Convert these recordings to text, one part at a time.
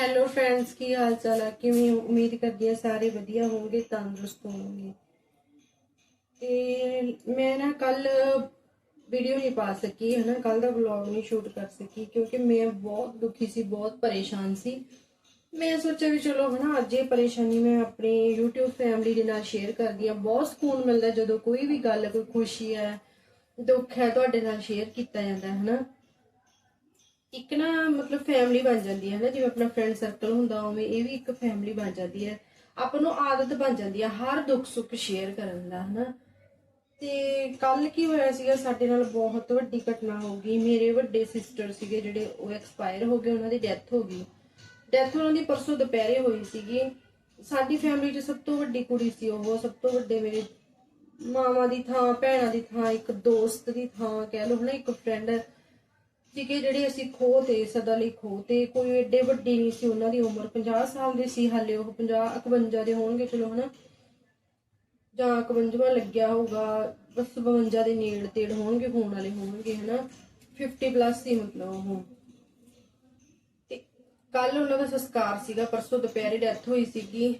Hello friends ਕੀ ਹਾਲ ਚਾਲ ਹੈ? ਕਿਵੇਂ ਉਮੀਦ ਕਰਦੀ ਹਾਂ ਸਾਰੇ ਵਧੀਆ ਹੋਣਗੇ ਤੰਦਰੁਸਤ ਹੋਣਗੇ ਤੇ ਮੈਂ ਨਾ ਕੱਲ ਵੀਡੀਓ ਨਹੀਂ ਪਾ ਸਕੀ ਹੈ ਨਾ ਕੱਲ ਦਾ ਵਲੌਗ ਨਹੀਂ ਸ਼ੂਟ ਕਰ ਸਕੀ, ਕਿਉਂਕਿ ਮੈਂ ਬਹੁਤ ਦੁਖੀ ਸੀ, ਬਹੁਤ ਪਰੇਸ਼ਾਨ ਸੀ। ਮੈਂ ਸੋਚਿਆ ਵੀ ਚਲੋ, ਹਨਾ, ਅੱਜ ਇਹ ਪਰੇਸ਼ਾਨੀ ਮੈਂ ਆਪਣੀ YouTube ਫੈਮਿਲੀ ਦੇ ਨਾਲ ਸ਼ੇਅਰ ਕਰਦੀ ਆ ਬਹੁਤ ਸਕੂਨ ਮਿਲਦਾ ਜਦੋਂ ਕੋਈ ਵੀ ਗੱਲ, ਕੋਈ ਖੁਸ਼ੀ ਹੈ, ਦੁੱਖ ਹੈ, ਤੁਹਾਡੇ ਨਾਲ ਸ਼ੇਅਰ ਕੀਤਾ ਜਾਂਦਾ ਹੈ, ਹਨਾ? ਇੱਕ ਨਾ ਮਤਲਬ ਫੈਮਿਲੀ ਬਣ ਜਾਂਦੀ ਹੈ ਨਾ, ਜਿਵੇਂ ਆਪਣਾ ਫਰੈਂਡ ਸਰਕਲ ਹੁੰਦਾ ਉਵੇਂ ਇਹ ਵੀ ਇੱਕ ਫੈਮਿਲੀ ਬਣ ਜਾਂਦੀ ਹੈ। ਆਪਾਂ ਨੂੰ ਆਦਤ ਬਣ ਜਾਂਦੀ ਹੈ ਹਰ ਦੁੱਖ ਸੁੱਖ ਸ਼ੇਅਰ ਕਰਨ ਦਾ, ਹਨਾ। ਤੇ ਕੱਲ ਕੀ ਹੋਇਆ ਸੀਗਾ, ਸਾਡੇ ਨਾਲ ਬਹੁਤ ਵੱਡੀ ਘਟਨਾ ਹੋ ਗਈ। ਮੇਰੇ ਵੱਡੇ ਸਿਸਟਰ ਸੀਗੇ ਜਿਹੜੇ ਉਹ ਐਕਸਪਾਇਰ ਹੋ ਗਏ, ਉਹਨਾਂ ਦੀ ਡੈਥ ਹੋ ਗਈ। ਡੈਥ ਉਹਨਾਂ ਦੀ ਪਰਸੋਂ ਦੁਪਹਿਰੇ ਹੋਈ ਸੀਗੀ। ਸਾਡੀ ਫੈਮਿਲੀ 'ਚ ਸਭ ਤੋਂ ਵੱਡੀ ਕੁੜੀ ਸੀ ਉਹ, ਸਭ ਤੋਂ ਵੱਡੇ ਮੇਰੇ ਮਾਵਾਂ ਦੀ ਥਾਂ, ਭੈਣਾਂ ਦੀ ਥਾਂ, ਇੱਕ ਦੋਸਤ ਦੀ ਥਾਂ ਕਹਿ ਲਓ, ਹਨਾ, ਇੱਕ ਫਰੈਂਡ ਸੀਗੇ ਜਿਹੜੇ ਅਸੀਂ ਖੋ ਤੇ, ਸਦਾ ਲਈ ਖੋ ਤੇ ਕੋਈ ਏਡੇ ਵੱਡੀ ਨਹੀਂ ਸੀ, ਉਹਨਾਂ ਦੀ ਉਮਰ 50 ਸਾਲ ਦੇ ਸੀ, ਹਾਲੇ ਉਹ 50 51 ਦੇ ਹੋਣਗੇ, ਚਲੋ ਹਨਾ। ਜਾਂ 51 ਲੱਗਿਆ ਹੋਊਗਾ, ਬਸ 52 ਦੇ ਨੇੜ ਤੇੜ ਹੋਣਗੇ, ਹੋਣ ਵਾਲੇ ਹੋਣਗੇ, ਹਨਾ। 50 ਪਲੱਸ ਸੀ ਮਤਲਬ ਉਹ। ਤੇ ਕੱਲ ਉਹਨਾਂ ਦਾ ਸੰਸਕਾਰ ਸੀਗਾ, ਪਰਸੋਂ ਦੁਪਹਿਰੇ ਡੈਥ ਹੋਈ ਸੀਗੀ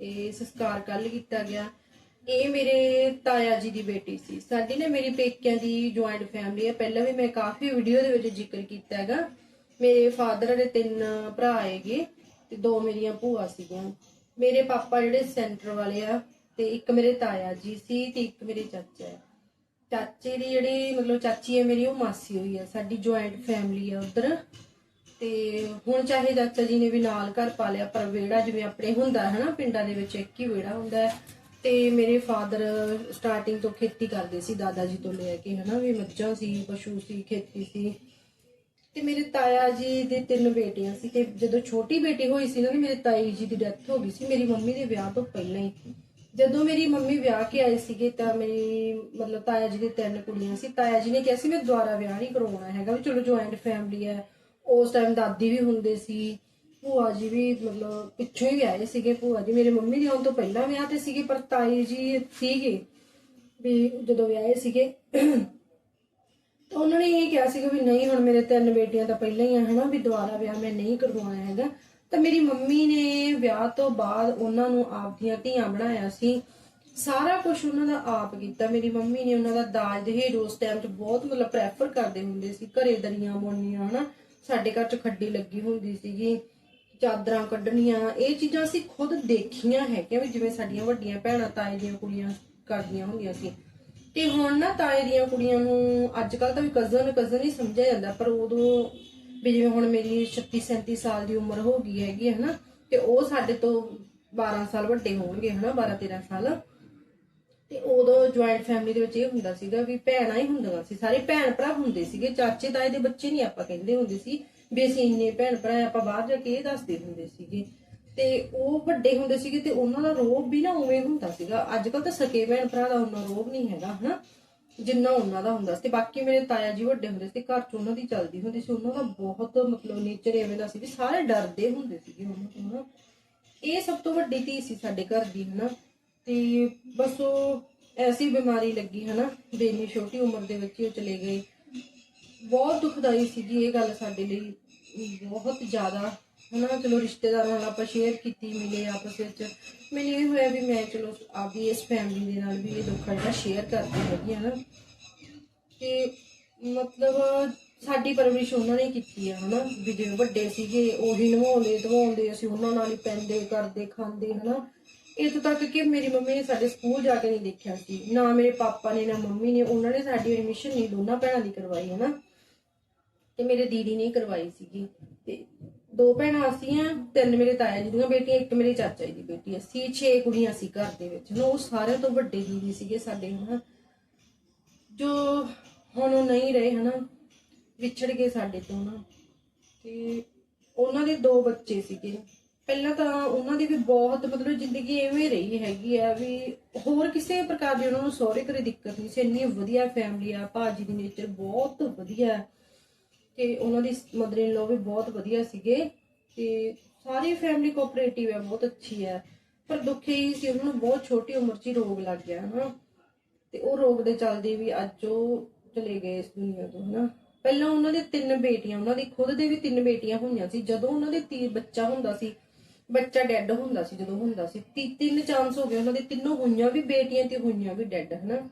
ਇਹ ਸੰਸਕਾਰ ਕੱਲ ਕੀਤਾ ਗਿਆ। ਇਹ ਮੇਰੇ ਤਾਇਆ ਜੀ ਦੀ ਬੇਟੀ ਸੀ। ਸਾਡੀ ਨਾ ਮੇਰੀ ਪੇਕਿਆਂ ਦੀ ਜੁਆਇੰਟ ਫੈਮਿਲੀ ਹੈ ਪਹਿਲਾਂ ਵੀ ਮੈਂ ਕਾਫੀ ਵੀਡੀਓ ਦੇ ਵਿੱਚ ਜ਼ਿਕਰ ਕੀਤਾ ਹੈਗਾ। ਮੇਰੇ ਫਾਦਰ ਦੇ ਤਿੰਨ ਭਰਾ ਹੈਗੇ ਤੇ ਦੋ ਮੇਰੀਆਂ ਭੂਆ ਸੀਗੀਆਂ। ਮੇਰੇ ਪਾਪਾ ਜਿਹੜੇ ਸੈਂਟਰ ਵਾਲੇ ਆ ਤੇ ਇੱਕ ਮੇਰੇ ਤਾਇਆ ਜੀ ਸੀ ਤੇ ਇੱਕ ਮੇਰੇ ਚਾਚਾ ਹੈ। ਚਾਚੇ ਦੀ ਜਿਹੜੀ ਮਤਲਬ ਚਾਚੀ ਹੈ ਮੇਰੀ, ਉਹ ਮਾਸੀ ਹੋਈ ਹੈ ਸਾਡੀ ਜੁਆਇੰਟ ਫੈਮਿਲੀ ਆ ਉਧਰ। ਤੇ ਹੁਣ ਚਾਹੇ ਚਾਚਾ ਜੀ ਨੇ ਵੀ ਨਾਲ ਘਰ ਪਾ ਲਿਆ, ਪਰ ਵਿਹੜਾ ਜਿਵੇਂ ਆਪਣੇ ਹੁੰਦਾ ਹੈ ਨਾ, ਪਿੰਡਾਂ ਦੇ ਵਿੱਚ ਇੱਕ ਹੀ ਵਿਹੜਾ ਹੁੰਦਾ ਹੈ। ਤੇ ਮੇਰੇ ਫਾਦਰ ਸਟਾਰਟਿੰਗ ਤੋਂ ਖੇਤੀ ਕਰਦੇ ਸੀ ਦਾਦਾ ਜੀ ਤੋਂ ਲੈ ਕੇ, ਹਨਾ, ਵੀ ਮੱਝਾਂ ਸੀ, ਪਸ਼ੂ ਸੀ, ਖੇਤੀ ਸੀ। ਤੇ ਮੇਰੇ ਤਾਇਆ ਜੀ ਦੇ ਤਿੰਨ ਬੇਟੀਆਂ ਸੀ ਤੇ ਜਦੋਂ ਛੋਟੀ ਬੇਟੀ ਹੋਈ ਸੀ ਨਾ, ਤੇ ਮੇਰੇ ਤਾਈ ਜੀ ਦੀ ਡੈਥ ਹੋ ਗਈ ਸੀ, ਮੇਰੀ ਮੰਮੀ ਦੇ ਵਿਆਹ ਤੋਂ ਪਹਿਲਾਂ ਹੀ। ਜਦੋਂ ਮੇਰੀ ਮੰਮੀ ਵਿਆਹ ਕੇ ਆਏ ਸੀਗੇ ਤਾਂ ਮੇਰੀ, ਮਤਲਬ ਤਾਇਆ ਜੀ ਦੇ ਤਿੰਨ ਕੁੜੀਆਂ ਸੀ। ਤਾਇਆ ਜੀ ਨੇ ਕਿਹਾ ਸੀ, ਮੈਂ ਦੁਬਾਰਾ ਵਿਆਹ ਨਹੀਂ ਕਰਵਾਉਣਾ ਹੈਗਾ, ਵੀ ਚਲੋ ਜੁਆਇੰਟ ਫੈਮਿਲੀ ਹੈ। ਉਸ ਟਾਈਮ ਦਾਦੀ ਵੀ ਹੁੰਦੇ ਸੀ। ਭੂਆ ਜੀ ਵੀ ਮਤਲਬ ਪਿੱਛੋਂ ਹੀ ਆਏ ਸੀਗੇ ਭੂਆ ਜੀ। ਮੇਰੇ ਮੰਮੀ ਦੇ ਆਉਣ ਤੋਂ ਪਹਿਲਾਂ ਵਿਆਹ ਤੇ ਸੀਗੇ, ਪਰ ਤਾਈ ਜੀ ਸੀਗੇ ਵੀ ਜਦੋਂ ਵਿਆਹੇ ਸੀਗੇ। ਤਾਂ ਉਹਨਾਂ ਨੇ ਇਹ ਕਿਹਾ ਸੀਗਾ ਵੀ ਨਹੀਂ, ਹੁਣ ਮੇਰੇ ਤਿੰਨ ਬੇਟੀਆਂ ਤਾਂ ਪਹਿਲਾਂ ਹੀ ਆ, ਹਨਾ, ਵੀ ਦੁਬਾਰਾ ਵਿਆਹ ਮੈਂ ਨਹੀਂ ਕਰਵਾਉਣਾ ਹੈਗਾ। ਤਾਂ ਮੇਰੀ ਮੰਮੀ ਨੇ ਵਿਆਹ ਤੋਂ ਬਾਅਦ ਉਹਨਾਂ ਨੂੰ ਆਪ ਦੀਆਂ ਧੀਆਂ ਬਣਾਇਆ ਸੀ। ਸਾਰਾ ਕੁਝ ਉਹਨਾਂ ਦਾ ਆਪ ਕੀਤਾ। ਮੇਰੀ ਮੰਮੀ ਨੇ ਉਹਨਾਂ ਦਾ ਦਾਜ ਦਹੇਜ ਉਸ ਟਾਈਮ 'ਚ ਬਹੁਤ ਮਤਲਬ ਪ੍ਰੈਫਰ ਕਰਦੇ ਹੁੰਦੇ ਸੀ। ਘਰੇ ਦਰੀਆਂ ਬੁਣਨੀਆਂ, ਹਨਾ, ਸਾਡੇ ਘਰ 'ਚ ਖੱਡੀ ਲੱਗੀ ਹੁੰਦੀ ਸੀਗੀ। ਚਾਦਰਾਂ ਕੱਢਣੀਆਂ, ਇਹ ਚੀਜ਼ਾਂ ਅਸੀਂ ਖੁਦ ਦੇਖੀਆਂ ਹੈਗੀਆਂ ਵੀ ਜਿਵੇਂ ਸਾਡੀਆਂ ਵੱਡੀਆਂ ਭੈਣਾਂ, ਤਾਏ ਦੀਆਂ ਕੁੜੀਆਂ ਕਰਦੀਆਂ ਹੁੰਦੀਆਂ ਸੀ। ਤੇ ਹੁਣ ਨਾ ਤਾਏ ਦੀਆਂ ਕੁੜੀਆਂ ਨੂੰ ਅੱਜ ਕੱਲ ਤਾਂ ਵੀ ਕਜ਼ਨ ਕਜ਼ਨ ਹੀ ਸਮਝਿਆ ਜਾਂਦਾ, ਪਰ ਉਦੋਂ ਵੀ ਜਿਵੇਂ ਹੁਣ ਮੇਰੀ 36 37 ਸਾਲ ਦੀ ਉਮਰ ਹੋ ਗਈ ਹੈਗੀ ਹੈ ਨਾ, ਤੇ ਉਹ ਸਾਡੇ ਤੋਂ 12 ਸਾਲ ਵੱਡੇ ਹੋਣਗੇ ਹਨਾ 12 13 ਸਾਲ। ਤੇ ਉਦੋਂ ਜੁਆਇੰਟ ਫੈਮਿਲੀ ਦੇ ਵਿੱਚ ਇਹ ਹੁੰਦਾ ਸੀਗਾ ਵੀ ਭੈਣਾਂ ਹੀ ਹੁੰਦੀਆਂ ਸੀ, ਸਾਰੇ ਭੈਣ ਭਰਾ ਹੁੰਦੇ ਸੀਗੇ ਚਾਚੇ ਤਾਏ ਦੇ ਬੱਚੇ ਨਹੀਂ ਆਪਾਂ ਕਹਿੰਦੇ ਹੁੰਦੇ ਸੀ। ਵੀ ਅਸੀਂ ਇੰਨੇ ਭੈਣ ਭਰਾ ਆਪਾਂ ਬਾਹਰ ਜਾ ਕੇ ਇਹ ਦੱਸਦੇ ਹੁੰਦੇ ਸੀਗੇ। ਤੇ ਉਹ ਵੱਡੇ ਹੁੰਦੇ ਸੀਗੇ ਤੇ ਉਹਨਾਂ ਦਾ ਰੋਬ ਵੀ ਨਾ ਉਵੇਂ ਹੁੰਦਾ ਸੀਗਾ। ਅੱਜ ਕੱਲ ਤਾਂ ਸਕੇ ਭੈਣ ਭਰਾ ਦਾ ਉਹਨਾਂ ਰੋਬ ਨਹੀਂ ਹੈਗਾ, ਹਨਾ? ਜਿੰਨਾ ਉਹਨਾਂ ਦਾ ਹੁੰਦਾ ਸੀ। ਤੇ ਬਾਕੀ ਮੇਰੇ ਤਾਇਆ ਜੀ ਵੱਡੇ ਹੁੰਦੇ ਸੀ, ਘਰ ਚ ਉਹਨਾਂ ਦੀ ਚੱਲਦੀ ਹੁੰਦੀ ਸੀ। ਉਹਨਾਂ ਦਾ ਬਹੁਤ ਮਤਲਬ ਨੇਚਰ ਐਵੇਂ ਦਾ ਸੀ ਵੀ ਸਾਰੇ ਡਰਦੇ ਹੁੰਦੇ ਸੀਗੇ ਉਹਨਾਂ ਤੋਂ, ਹਨਾ? ਇਹ ਸਭ ਤੋਂ ਵੱਡੀ ਧੀ ਸੀ ਸਾਡੇ ਘਰ ਦੀ, ਹਨਾ? ਤੇ ਬਸ ਉਹ ਐਸੀ ਬਿਮਾਰੀ ਲੱਗੀ, ਹਨਾ? ਵੀ ਇੰਨੀ ਛੋਟੀ ਉਮਰ ਦੇ ਵਿੱਚ ਹੀ ਉਹ ਚਲੇ ਗਏ। ਬਹੁਤ ਦੁਖਦਾਈ ਸੀਗੀ ਇਹ ਗੱਲ ਸਾਡੇ ਲਈ। ਬਹੁਤ ਜ਼ਿਆਦਾ। ਹਨਾ, ਚਲੋ ਰਿਸ਼ਤੇਦਾਰਾਂ ਨਾਲ ਆਪਾਂ ਸ਼ੇਅਰ ਕੀਤੀ, ਮਿਲੇ ਆਪਸ ਵਿੱਚ। ਮੈਨੂੰ ਇਹ ਹੋਇਆ ਵੀ ਮੈਂ ਚਲੋ ਆਪਦੀ ਇਸ ਫੈਮਿਲੀ ਦੇ ਨਾਲ ਵੀ ਇਹ ਦੁੱਖ ਜਿਹੜਾ ਸ਼ੇਅਰ ਕਰਦੀ ਹੈਗੀ ਆ ਨਾ। ਤੇ ਮਤਲਬ ਸਾਡੀ ਪਰਵਰਿਸ਼ ਉਹਨਾਂ ਨੇ ਕੀਤੀ ਆ, ਹਨਾ। ਵੀ ਜਿਵੇਂ ਵੱਡੇ ਸੀਗੇ, ਉਹੀ ਨਵਾਉਂਦੇ ਧਵਾਉਂਦੇ ਅਸੀਂ ਉਹਨਾਂ ਨਾਲ ਹੀ ਪੈਂਦੇ, ਕਰਦੇ, ਖਾਂਦੇ, ਹਨਾ। ਇੱਥੋਂ ਤੱਕ ਕਿ ਮੇਰੀ ਮੰਮੀ ਨੇ ਸਾਡੇ ਸਕੂਲ ਜਾ ਕੇ ਨਹੀਂ ਦੇਖਿਆ ਸੀ। ਨਾ ਮੇਰੇ ਪਾਪਾ ਨੇ, ਨਾ ਮੰਮੀ ਨੇ, ਉਹਨਾਂ ਨੇ ਸਾਡੀ ਐਡਮਿਸ਼ਨ ਨਹੀਂ ਦੋਨਾਂ ਭੈਣਾਂ ਦੀ ਕਰਵਾਈ, ਹਨਾ। ਤੇ ਮੇਰੇ ਦੀਦੀ ਨੇ ਕਰਵਾਈ ਸੀਗੀ। ਤੇ ਦੋ ਭੈਣਾਂ ਅਸੀਂ ਆ ਤਿੰਨ ਮੇਰੇ ਤਾਇਆ ਜੀ ਦੀਆਂ ਬੇਟੀਆਂ, ਇੱਕ ਮੇਰੇ ਚਾਚਾ ਜੀ ਦੀ ਬੇਟੀ ਅਸੀਂ ਛੇ ਕੁੜੀਆਂ ਸੀ ਘਰ ਦੇ ਵਿੱਚ। ਹਨਾ ਉਹ ਸਾਰਿਆਂ ਤੋਂ ਵੱਡੇ ਦੀਦੀ ਸੀਗੇ ਸਾਡੇ, ਹਨਾ। ਜੋ ਹੁਣ ਉਹ ਨਹੀਂ ਰਹੇ, ਹਨਾ, ਵਿਛੜ ਗਏ ਸਾਡੇ ਤੋਂ ਨਾ ਤੇ ਉਹਨਾਂ ਦੇ ਦੋ ਬੱਚੇ ਸੀਗੇ। ਪਹਿਲਾਂ ਤਾਂ ਉਹਨਾਂ ਦੀ ਵੀ ਬਹੁਤ, ਮਤਲਬ ਜ਼ਿੰਦਗੀ ਐਵੇਂ ਰਹੀ ਹੈਗੀ ਆ ਵੀ ਹੋਰ ਕਿਸੇ ਪ੍ਰਕਾਰ ਦੀ ਉਹਨਾਂ ਨੂੰ ਸਹੁਰੇ ਘਰੇ ਦਿੱਕਤ ਨਹੀਂ ਸੀ। ਇੰਨੀ ਵਧੀਆ ਫੈਮਿਲੀ ਆ, ਭਾਜੀ ਦੀ ਨੇਚਰ ਬਹੁਤ ਵਧੀਆ। ਤੇ ਉਹਨਾਂ ਦੀ ਮਦਰ ਇਨ ਲੋ ਵੀ ਬਹੁਤ ਵਧੀਆ ਸੀਗੇ ਤੇ ਸਾਰੀ ਫੈਮਿਲੀ ਕੋਆਪਰੇਟਿਵ ਹੈ, ਬਹੁਤ ਅੱਛੀ ਹੈ। ਪਰ ਦੁੱਖ ਇਹ ਸੀ ਉਹਨਾਂ ਨੂੰ ਬਹੁਤ ਛੋਟੀ ਉਮਰ 'ਚ ਹੀ ਰੋਗ ਲੱਗ ਗਿਆ, ਹਨਾ। ਤੇ ਉਹ ਰੋਗ ਦੇ ਚੱਲਦੇ ਵੀ ਅੱਜ ਉਹ ਚਲੇ ਗਏ ਇਸ ਦੁਨੀਆ ਤੋਂ, ਹਨਾ। ਪਹਿਲਾਂ ਉਹਨਾਂ ਦੇ ਤਿੰਨ ਬੇਟੀਆਂ, ਉਹਨਾਂ ਦੀ ਖੁਦ ਦੇ ਵੀ ਤਿੰਨ ਬੇਟੀਆਂ ਹੋਈਆਂ ਸੀ। ਜਦੋਂ ਉਹਨਾਂ ਦੇ ਤੀ ਬੱਚਾ ਹੁੰਦਾ ਸੀ, ਬੱਚਾ ਡੈੱਡ ਹੁੰਦਾ ਸੀ, ਜਦੋਂ ਹੁੰਦਾ ਸੀ ਤਿੰਨ ਚਾਂਸ ਹੋ ਗਏ ਉਹਨਾਂ ਦੇ। ਤਿੰਨੋਂ ਹੋਈਆਂ ਵੀ, ਬੇਟੀਆਂ ਤੇ ਹੋਈਆਂ ਵੀ ਡੈੱਡ ਹਨਾ।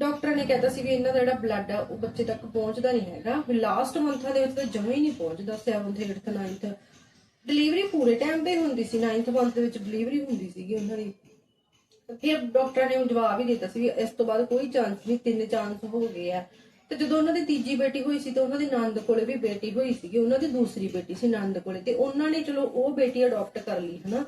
ਡਾਕਟਰ ਨੇ ਕਹਿਤਾ ਸੀ ਵੀ ਇਹਨਾਂ ਦਾ ਜਿਹੜਾ ਬਲੱਡ ਆ, ਉਹ ਬੱਚੇ ਤੱਕ ਪਹੁੰਚਦਾ ਨਹੀਂ ਹੈਗਾ। ਵੀ ਲਾਸਟ ਮੰਥਾਂ ਦੇ ਵਿੱਚ ਤਾਂ ਜਮਾਂ ਹੀ ਨਹੀਂ ਪਹੁੰਚਦਾ 7th 8th 9th ਡਿਲੀਵਰੀ ਪੂਰੇ ਟਾਈਮ ਤੇ ਹੁੰਦੀ ਸੀ 9th ਮੰਥ ਦੇ ਵਿੱਚ ਡਿਲੀਵਰੀ ਹੁੰਦੀ ਸੀਗੀ ਉਹਨਾਂ ਦੀ। ਫਿਰ ਡਾਕਟਰਾਂ ਨੇ ਜਵਾਬ ਹੀ ਦਿੱਤਾ ਸੀ ਵੀ ਇਸ ਤੋਂ ਬਾਅਦ ਕੋਈ ਚਾਂਸ ਨਹੀਂ, ਤਿੰਨ ਚਾਂਸ ਹੋ ਗਏ ਆ। ਤੇ ਜਦੋਂ ਉਹਨਾਂ ਦੀ ਤੀਜੀ ਬੇਟੀ ਹੋਈ ਸੀ, ਤਾਂ ਉਹਨਾਂ ਦੀ ਨੰਦ ਕੋਲੇ ਵੀ ਬੇਟੀ ਹੋਈ ਸੀਗੀ, ਉਹਨਾਂ ਦੀ ਦੂਸਰੀ ਬੇਟੀ ਸੀ ਨੰਦ ਕੋਲੇ। ਤੇ ਉਹਨਾਂ ਨੇ ਚਲੋ ਉਹ ਬੇਟੀ ਅਡਾਪਟ ਕਰ ਲਈ, ਹਨਾ?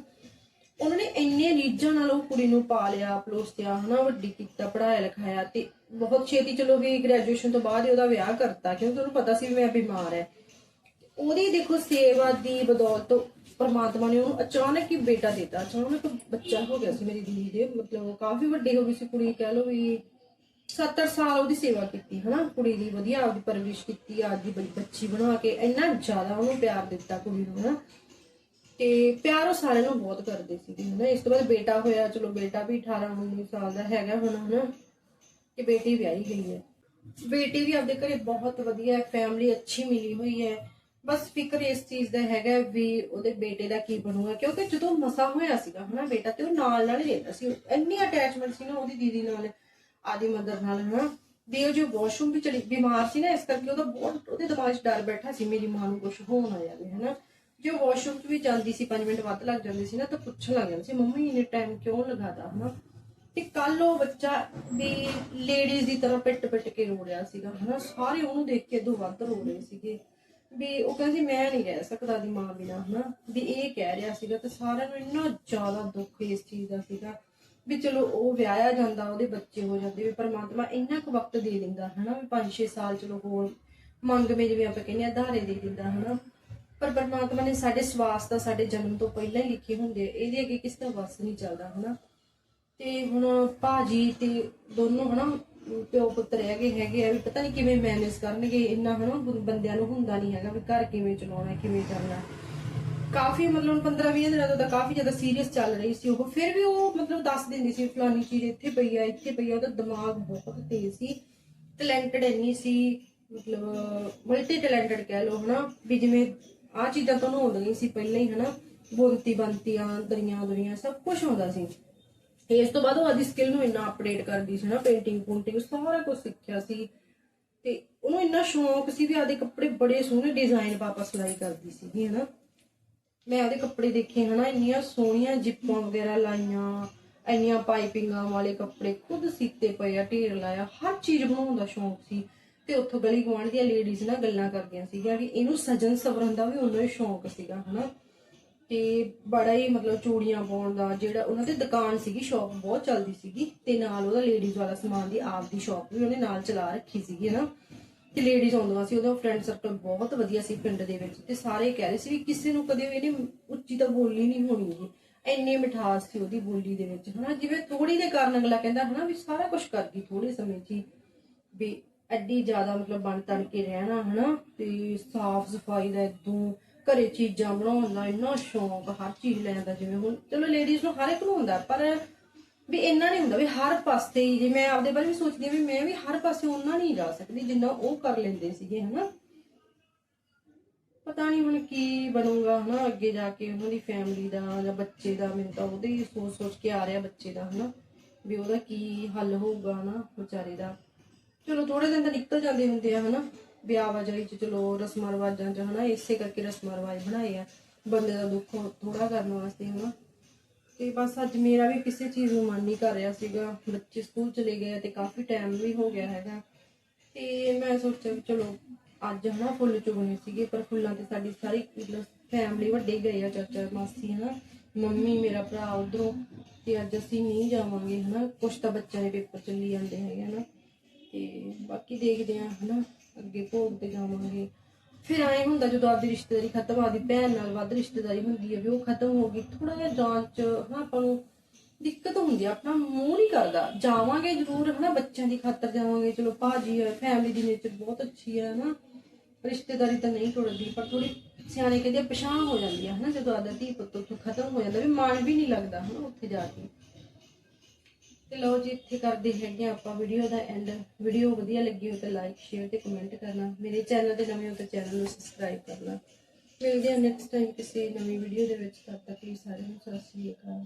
ਉਹਨਾਂ ਨੇ ਇੰਨੇ ਰੀਝਾਂ ਨਾਲ ਉਹ ਕੁੜੀ ਨੂੰ ਪਾਲਿਆ ਪਲੋਸਿਆ ਹਨਾ, ਵੱਡੀ ਕੀਤਾ ਪੜਾਇਆ ਲਿਖਾਇਆ ਤੇ ਬਹੁਤ ਛੇਤੀ ਚਲੋ ਵੀ ਗ੍ਰੈਜੂਏਸ਼ਨ ਤੋਂ ਬਾਅਦ ਹੀ ਉਹਦਾ ਵਿਆਹ ਕਰਤਾ, ਕਿਉਂਕਿ ਉਹਨੂੰ ਪਤਾ ਸੀ ਵੀ ਮੈਂ ਬਿਮਾਰ ਹੈ ਉਹਦੀ ਦੇਖੋ ਸੇਵਾ ਦੀ ਬਦੌਲਤ ਪਰਮਾਤਮਾ ਨੇ ਉਹਨੂੰ ਅਚਾਨਕ ਹੀ ਬੇਟਾ ਦਿੱਤਾ। ਅਚਾਨਕ ਬੱਚਾ ਹੋ ਗਿਆ ਸੀ ਮੇਰੀ ਦੀਦੀ ਦੇ, ਮਤਲਬ ਉਹ ਕਾਫੀ ਵੱਡੀ ਹੋ ਗਈ ਸੀ ਕੁੜੀ, ਕਹਿ ਲੋ ਵੀ 70 ਸਾਲ ਉਹਦੀ ਸੇਵਾ ਕੀਤੀ, ਹਨਾ, ਕੁੜੀ ਦੀ ਵਧੀਆ ਆਪਦੀ ਪਰਵਰਿਸ਼ ਕੀਤੀ, ਆਪਦੀ ਬੱਚੀ ਬਣਾ ਕੇ ਇੰਨਾ ਜ਼ਿਆਦਾ ਉਹਨੂੰ ਪਿਆਰ ਦਿੱਤਾ ਕੁੜੀ ਨੂੰ, ਹਨਾ। ਤੇ ਪਿਆਰ ਉਹ ਸਾਰਿਆਂ ਨੂੰ ਬਹੁਤ ਕਰਦੇ ਸੀਗੇ ਹਨਾ, ਇਸ ਤੋਂ ਬਾਅਦ ਬੇਟਾ ਹੋਇਆ, ਚਲੋ ਬੇਟਾ ਵੀ 18 19 ਸਾਲ ਦਾ ਹੈਗਾ ਹੁਣ, ਹਨਾ, ਤੇ ਬੇਟੀ ਵਿਆਹੀ ਗਈ ਹੈ। ਬੇਟੀ ਵੀ ਆਪਦੇ ਘਰੇ ਬਹੁਤ ਵਧੀਆ ਹੈ ਫੈਮਿਲੀ ਅੱਛੀ ਮਿਲੀ ਹੋਈ ਹੈ। ਬਸ ਫਿਕਰ ਇਸ ਚੀਜ਼ ਦਾ ਹੈਗਾ ਵੀ ਉਹਦੇ ਬੇਟੇ ਦਾ ਕੀ ਬਣੂਗਾ, ਕਿਉਂਕਿ ਜਦੋਂ ਮਸਾ ਹੋਇਆ ਸੀਗਾ, ਹਨਾ, ਬੇਟਾ, ਤੇ ਉਹ ਨਾਲ ਨਾਲ ਹੀ ਰਹਿੰਦਾ ਸੀ। ਇੰਨੀ ਅਟੈਚਮੈਂਟ ਸੀ ਨਾ ਉਹਦੀ ਦੀਦੀ ਨਾਲ, ਆਦੀ ਮਦਰ ਨਾਲ, ਹਨਾ। ਵੀ ਉਹ ਜੋ ਵਾਸ਼ਰੂਮ ਵੀ ਚਲੀ, ਬਿਮਾਰ ਸੀ ਨਾ, ਇਸ ਕਰਕੇ ਉਹਦਾ ਬਹੁਤ, ਉਹਦੇ ਦਿਮਾਗ 'ਚ ਡਰ ਬੈਠਾ ਸੀ, ਮੇਰੀ ਮਾਂ ਨੂੰ ਕੁਝ ਹੋਣ ਆ ਜਾਵੇ ਹਨਾ। ਜੋ ਵਾਸ਼ਰੂਮ 'ਚ ਵੀ ਜਾਂਦੀ ਸੀ 5 ਮਿੰਟ ਵੱਧ ਲੱਗ ਜਾਂਦੇ ਸੀ ਨਾ, ਤਾਂ ਪੁੱਛਣ ਲੱਗ ਜਾਂਦੀ ਸੀ, ਮੰਮੀ, ਇੰਨੇ ਟਾਈਮ ਕਿਉਂ ਲਗਾਦਾ ਹਨਾ ਤੇ ਕੱਲ ਉਹ ਬੱਚਾ ਵੀ ਲੇਡੀਜ਼ ਦੀ ਤਰ੍ਹਾਂ ਪਿੱਟ ਪਿੱਟ ਕੇ ਰੋ ਰਿਹਾ ਸੀਗਾ, ਹਨਾ, ਸਾਰੇ ਉਹਨੂੰ ਦੇਖ ਕੇ ਦੋ ਵੱਧ ਰੋ ਰਹੇ ਸੀਗੇ। ਵੀ ਉਹ ਕਹਿੰਦੀ, ਮੈਂ ਨਹੀਂ ਰਹਿ ਸਕਦਾ ਦੀ ਮਾਂ ਬਿਨਾ, ਹਨਾ, ਵੀ ਇਹ ਕਹਿ ਰਿਹਾ ਸੀਗਾ ਤੇ ਸਾਰਿਆਂ ਨੂੰ ਇੰਨਾ ਜ਼ਿਆਦਾ ਦੁੱਖ ਇਸ ਚੀਜ਼ ਦਾ ਸੀਗਾ ਵੀ ਚਲੋ ਉਹ ਵਿਆਹਿਆ ਜਾਂਦਾ, ਉਹਦੇ ਬੱਚੇ ਹੋ ਜਾਂਦੇ, ਵੀ ਪਰਮਾਤਮਾ ਇੰਨਾ ਕੁ ਵਕਤ ਦੇ ਦਿੰਦਾ, ਹਨਾ, ਵੀ 5-6 ਸਾਲ ਚਲੋ ਹੋਰ ਮੰਗ ਮੇ ਜਿਵੇਂ ਆਪਾਂ ਕਹਿੰਦੇ ਆ ਆਧਾਰੇ ਦੇ ਦਿੰਦਾ, ਹਨਾ। ਪਰ ਪਰਮਾਤਮਾ ਨੇ ਸਾਡੇ ਸਵਾਸ ਦਾ ਸਾਡੇ ਜਨਮ ਤੋਂ ਪਹਿਲਾਂ ਹੀ ਲਿਖੇ ਹੁੰਦੇ ਆ, ਇਹਦੇ ਅੱਗੇ ਕਿਸ ਦਾ ਵਸ ਨਹੀਂ ਚੱਲਦਾ, ਹਨਾ? ਤੇ ਹੁਣ ਭਾਜੀ ਤੇ ਦੋਨੋਂ, ਹਨਾ, ਪਿਓ ਪੁੱਤਰ ਹੈਗੇ ਹੈਗੇ ਆ, ਵੀ ਪਤਾ ਨਹੀਂ ਕਿਵੇਂ ਮੈਨੇਜ ਕਰਨਗੇ, ਇੰਨਾ, ਹਨਾ ਬੰਦਿਆਂ ਨੂੰ ਹੁੰਦਾ ਨਹੀਂ ਹੈਗਾ ਵੀ ਘਰ ਕਿਵੇਂ ਚਲਾਉਣਾ, ਕਿਵੇਂ ਕਰਨਾ। ਕਾਫੀ ਮਤਲਬ 15 20 ਦਿਨਾਂ ਤੋਂ ਤਾਂ ਕਾਫੀ ਜ਼ਿਆਦਾ ਸੀਰੀਅਸ ਚੱਲ ਰਹੀ ਸੀ ਉਹ, ਫਿਰ ਵੀ ਉਹ ਮਤਲਬ ਦੱਸ ਦਿੰਦੀ ਸੀ, ਫਲਾਨੀ ਚੀਜ਼ ਇੱਥੇ ਪਈ ਆ, ਇੱਥੇ ਪਈ ਆ, ਉਹਦਾ ਦਿਮਾਗ ਬਹੁਤ ਤੇਜ਼ ਸੀ ਟੈਲੈਂਟਡ ਇੰਨੀ ਸੀ, ਮਤਲਬ ਮਲਟੀ ਟੈਲੈਂਟਡ ਕਹਿ ਲਓ, ਹਨਾ, ਵੀ ਜਿਵੇਂ ਆ ਚੀਜ਼ਾਂ ਤਾਂ ਆਉਂਦੀਆਂ ਸੀ ਪਹਿਲਾਂ ਹੀ, ਹਨਾ? ਬੁਣਤੀ ਬੰਤੀਆਂ, ਦਰੀਆਂ ਦੁਰੀਆਂ, ਸਭ ਕੁਝ ਆਉਂਦਾ ਸੀ। ਇਸ ਤੋਂ ਬਾਅਦ ਉਹ ਆਦੀ ਸਕਿੱਲ ਨੂੰ ਇੰਨਾ ਅਪਡੇਟ ਕਰਦੀ ਸੀ ਨਾ ਪੇਂਟਿੰਗ ਪੁੰਟਿੰਗ, ਸਾਰਾ ਕੁਝ ਸਿੱਖਿਆ ਸੀ। ਤੇ ਉਹਨੂੰ ਇੰਨਾ ਸ਼ੌਂਕ ਸੀ ਵੀ ਆਦੇ ਕੱਪੜੇ ਬੜੇ ਸੋਹਣੇ ਡਿਜ਼ਾਈਨ ਪਾਪਾ ਸਿਲਾਈ ਕਰਦੀ ਸੀਗੀ, ਹਨਾ? ਮੈਂ ਉਹਦੇ ਕੱਪੜੇ ਦੇਖੇ, ਹਨਾ? ਇੰਨੀਆਂ ਸੋਹਣੀਆਂ ਜਿੱਪਾਂ ਵਗੈਰਾ ਲਾਈਆਂ, ਇੰਨੀਆਂ ਪਾਈਪਿੰਗਾਂ ਵਾਲੇ ਕੱਪੜੇ ਖੁਦ ਸੀਤੇ ਪਏ ਆ, ਢੇਰ ਲਾਇਆ। ਹਰ ਚੀਜ਼ ਬਣਾਉਣ ਦਾ ਸ਼ੌਂਕ ਸੀ। ਤੇ ਉੱਥੋਂ ਗਲੀ ਗੁਆਂਢ ਦੀਆਂ ਲੇਡੀਜ਼ ਨਾਲ ਗੱਲਾਂ ਕਰਦੀਆਂ ਸੀਗੀਆਂ ਕਿ ਇਹਨੂੰ ਸਜਨ ਸਵਰਨ ਦਾ ਵੀ ਉਹਨਾਂ ਹੀ ਸ਼ੌਂਕ ਸੀਗਾ, ਹਨਾ? ਤੇ ਬੜਾ ਹੀ ਮਤਲਬ ਚੂੜੀਆਂ ਪਾਉਣ ਦਾ ਜਿਹੜਾ ਉਹਨਾਂ ਦੀ ਦੁਕਾਨ ਸੀਗੀ ਸ਼ਾਪ ਬਹੁਤ ਚੱਲਦੀ ਸੀਗੀ ਤੇ ਨਾਲ ਉਹਦਾ ਲੇਡੀਜ਼ ਵਾਲਾ ਸਮਾਨ ਦੀ ਆਪ ਦੀ ਸ਼ਾਪ ਵੀ ਉਹਨੇ ਨਾਲ ਚਲਾ ਰੱਖੀ ਸੀਗੀ, ਹਨਾ? ਤੇ ਲੇਡੀਜ਼ ਆਉਂਦੀਆਂ ਸੀ, ਉਹਦਾ ਫਰੈਂਡ ਸਰਕਲ ਬਹੁਤ ਵਧੀਆ ਸੀ ਪਿੰਡ ਦੇ ਵਿੱਚ ਤੇ ਸਾਰੇ ਕਹਿ ਰਹੇ ਸੀ ਵੀ ਕਿਸੇ ਨੂੰ ਕਦੇ ਇਹਨੇ ਉੱਚੀ ਤਾਂ ਬੋਲੀ ਨਹੀਂ ਹੋਣੀ ਜੀ ਇੰਨੀ ਮਿਠਾਸ ਸੀ ਉਹਦੀ ਬੋਲੀ ਦੇ ਵਿੱਚ, ਹਨਾ? ਜਿਵੇਂ ਥੋੜੀ ਦੇ ਕਾਰਨ ਅਗਲਾ ਕਹਿੰਦਾ, ਹਨਾ, ਵੀ ਸਾਰਾ ਕੁਝ ਕਰ ਗਈ ਥੋੜੇ ਸਮੇਂ 'ਚ ਵੀ ਐਡੀ ਜ਼ਿਆਦਾ ਮਤਲਬ ਬਣ ਤਣ ਕੇ ਰਹਿਣਾ, ਹਨਾ? ਤੇ ਸਾਫ਼ ਸਫ਼ਾਈ ਦਾ ਇਦੋਂ ਘਰੇ ਚੀਜ਼ਾਂ ਬਣਾਉਣ ਦਾ ਇੰਨਾ ਸ਼ੌਂਕ, ਹਰ ਚੀਜ਼ ਲੈਣ ਦਾ ਜਿਵੇਂ ਹੁਣ, ਚਲੋ ਲੇਡੀਜ਼ ਨੂੰ ਹਰ ਇੱਕ ਨੂੰ ਹੁੰਦਾ, ਪਰ ਵੀ ਇੰਨਾ ਨਹੀਂ ਹੁੰਦਾ ਵੀ ਹਰ ਪਾਸੇ ਜੇ ਮੈਂ ਆਪਦੇ ਬਾਰੇ ਵੀ ਸੋਚਦੀ ਹਾਂ ਵੀ ਮੈਂ ਵੀ ਹਰ ਪਾਸੇ ਉਹਨਾਂ ਨਹੀਂ ਜਾ ਸਕਦੀ, ਜਿੰਨਾ ਉਹ ਕਰ ਲੈਂਦੇ ਸੀਗੇ, ਹਨਾ? ਪਤਾ ਨਹੀਂ ਹੁਣ ਕੀ ਬਣੂਗਾ, ਹਨਾ? ਅੱਗੇ ਜਾ ਕੇ ਉਹਨਾਂ ਦੀ ਫੈਮਿਲੀ ਦਾ ਜਾਂ ਬੱਚੇ ਦਾ, ਮੈਨੂੰ ਤਾਂ ਉਹਦੇ ਹੀ ਸੋਚ ਸੋਚ ਕੇ ਆ ਰਿਹਾ ਬੱਚੇ ਦਾ, ਹਨਾ? ਵੀ ਉਹਦਾ ਕੀ ਹੱਲ ਹੋਊਗਾ, ਹਨਾ, ਵਿਚਾਰੇ ਦਾ? ਚਲੋ ਥੋੜੇ ਦਿਨ ਤਾਂ ਨਿਕਲ ਜਾਂਦੇ ਹੁੰਦੇ ਆ, ਹਨਾ? ਵਿਆਹ ਵਜਾਈ ਚ ਚਲੋ ਰਸਮਾਂ ਰਿਵਾਜਾਂ ਚ, ਹਨਾ? ਇਸੇ ਕਰਕੇ ਰਸਮਾਂ ਰਿਵਾਜ ਬਣਾਏ ਆ, ਬੰਦੇ ਦਾ ਦੁੱਖ ਥੋੜਾ ਕਰਨ ਵਾਸਤੇ, ਹਨਾ? ਤੇ ਬਸ ਅੱਜ ਮੇਰਾ ਵੀ ਕਿਸੇ ਚੀਜ਼ ਨੂੰ ਮਨ ਨਹੀਂ ਕਰ ਰਿਹਾ ਸੀਗਾ। ਬੱਚੇ ਸਕੂਲ ਚਲੇ ਗਏ ਤੇ ਕਾਫੀ ਟਾਈਮ ਵੀ ਹੋ ਗਿਆ ਹੈਗਾ। ਤੇ ਮੈਂ ਸੋਚਿਆ ਵੀ ਚਲੋ ਅੱਜ, ਹਨਾ, ਫੁੱਲ ਚੁਗਣੇ ਸੀਗੇ, ਪਰ ਫੁੱਲਾਂ ਤੇ ਸਾਡੀ ਸਾਰੀ ਫੈਮਿਲੀ ਵੱਡੇ ਗਏ ਆ, ਚਾਚਾ, ਮਾਸੀ, ਹਨਾ? ਮੰਮੀ, ਮੇਰਾ ਭਰਾ, ਉਧਰੋਂ। ਤੇ ਅੱਜ ਅਸੀਂ ਨਹੀਂ ਜਾਵਾਂਗੇ, ਹਨਾ? ਕੁਛ ਤਾਂ ਬੱਚਿਆਂ ਦੇ ਪੇਪਰ ਚੱਲੀ ਜਾਂਦੇ ਹੈਗੇ ਹਨਾ? ਤੇ ਬਾਕੀ ਦੇਖਦੇ ਆ ਹਨਾ, ਅੱਗੇ ਭੋਗ ਤੇ ਜਾਵਾਂਗੇ। ਫਿਰ ਐਂ ਹੁੰਦਾ ਜਦੋਂ ਆਪਦੀ ਰਿਸ਼ਤੇਦਾਰੀ ਖਤਮ ਆਦੀ ਭੈਣ ਨਾਲ ਵੱਧ ਰਿਸ਼ਤੇਦਾਰੀ ਹੁੰਦੀ ਹੈ ਵੀ ਉਹ ਖਤਮ ਹੋ ਗਈ ਥੋੜਾ ਜਿਹਾ ਜਾਂਚ, ਹਨਾ, ਆਪਾਂ ਨੂੰ ਦਿੱਕਤ ਹੁੰਦੀ ਆ, ਆਪਣਾ ਮੂੰਹ ਨਹੀਂ ਕਰਦਾ। ਜਾਵਾਂਗੇ ਜ਼ਰੂਰ, ਹਨਾ, ਬੱਚਿਆਂ ਦੀ ਖਾਤਰ ਜਾਵਾਂਗੇ, ਚਲੋ ਭਾਜੀ ਹੈ ਫੈਮਿਲੀ ਦੀ ਨੇਚਰ ਬਹੁਤ ਅੱਛੀ ਹੈ, ਹਨਾ। ਰਿਸ਼ਤੇਦਾਰੀ ਤਾਂ ਨਹੀਂ ਟੁੱਟਦੀ, ਪਰ ਥੋੜੀ ਸਿਆਣੇ ਕਹਿੰਦੇ ਪਛਾਣ ਹੋ ਜਾਂਦੀ ਹੈ ਹਨਾ, ਜਦੋਂ ਆਦਾ ਧੀ ਪੁੱਤ ਉੱਥੋਂ ਖਤਮ ਹੋ ਜਾਂਦਾ, ਵੀ ਮਨ ਵੀ ਨਹੀਂ ਲੱਗਦਾ, ਹਨਾ, ਉੱਥੇ ਜਾ ਕੇ। ਤੇ ਲਓ ਜੀ, ਇੱਥੇ ਕਰਦੇ ਹੈਗੇ ਆ ਆਪਾਂ ਵੀਡੀਓ ਦਾ ਐਂਡ ਵੀਡੀਓ ਵਧੀਆ ਲੱਗੀ ਹੋ ਤਾਂ ਲਾਈਕ ਸ਼ੇਅਰ ਤੇ ਕਮੈਂਟ ਕਰਨਾ। ਮੇਰੇ ਚੈਨਲ ਤੇ ਨਵੇਂ ਹੋ ਤਾਂ ਚੈਨਲ ਨੂੰ ਸਬਸਕ੍ਰਾਈਬ ਕਰਨਾ। ਮਿਲਦੇ ਹਾਂ ਨੈਕਸਟ ਟਾਈਮ ਕਿਸੇ ਨਵੀਂ ਵੀਡੀਓ ਦੇ ਵਿੱਚ। ਤਦ ਤੱਕ ਲਈ ਸਾਰਿਆਂ ਨੂੰ ਸਤਿ ਸ਼੍ਰੀ ਅਕਾਲ।